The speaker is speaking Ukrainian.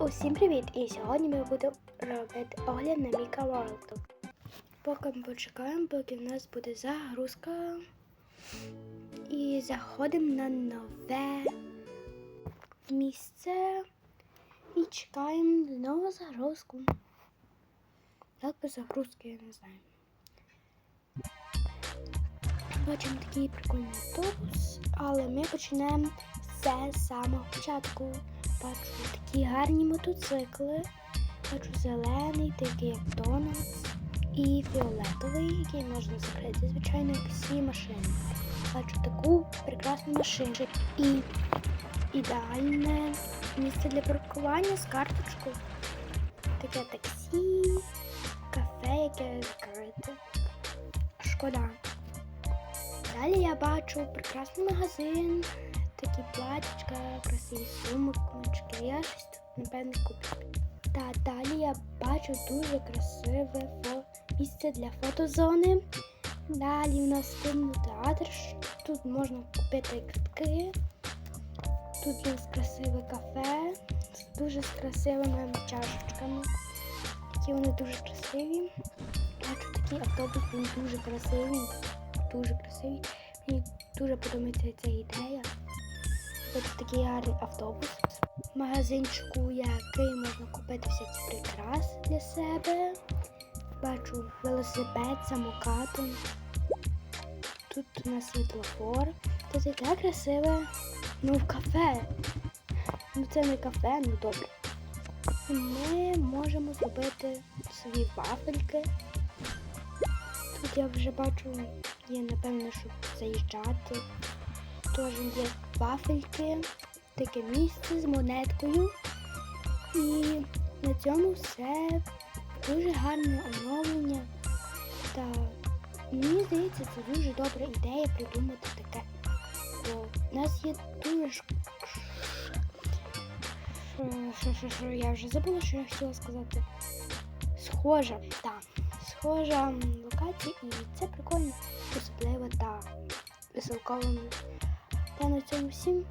Усім привіт! І сьогодні ми будемо робити огляд на Міка Ворлду. Поки ми почекаємо, поки в нас буде загрузка. І заходимо на нове місце і чекаємо на нову загрузку. Як без загрузки, я не знаю. Бачимо такий прикольний автобус, але ми почнемо все з самого початку. Бачу такі гарні мотоцикли. Бачу зелений, такий як Дональдс, і фіолетовий, який можна закрити, звичайно, як всі машини. Бачу таку прекрасну машину. І ідеальне місце для паркування з карточкою. Таке таксі, кафе, яке закрите. Шкода. Далі я бачу прекрасний магазин, такі платічка, красиві сумочки. Я щось тут, напевно, куплю. Та далі я бачу дуже красиве місце для фотозони. Далі у нас кінотеатр. Тут можна купити квитки. Тут нас красиве кафе з дуже красивими чашечками. Такі вони дуже красиві. Бачу такий автобус, він дуже красивий. Дуже красивий. Мені дуже подобається ця ідея. Ось такий гарний автобус. Магазинчику, який можна купити всякі прикраси для себе. Бачу велосипед, самокатом. Тут у нас світлофор. Тут таке красиве. Ну, в кафе. Ну це не кафе, ну добре. Ми можемо зробити свої вафельки. Тут я вже бачу, є напевно, щоб заїжджати. Теж є вафельки, таке місце з монеткою. І на цьому все дуже гарне оновлення. Та мені здається, це дуже добра ідея придумати таке. Бо в нас є дуже ш... Що, що, що, я вже забула, що я хотіла сказати. Схожа, так. Схожа локація, і це прикольно, особливо та веселковим. Та на цьому всім.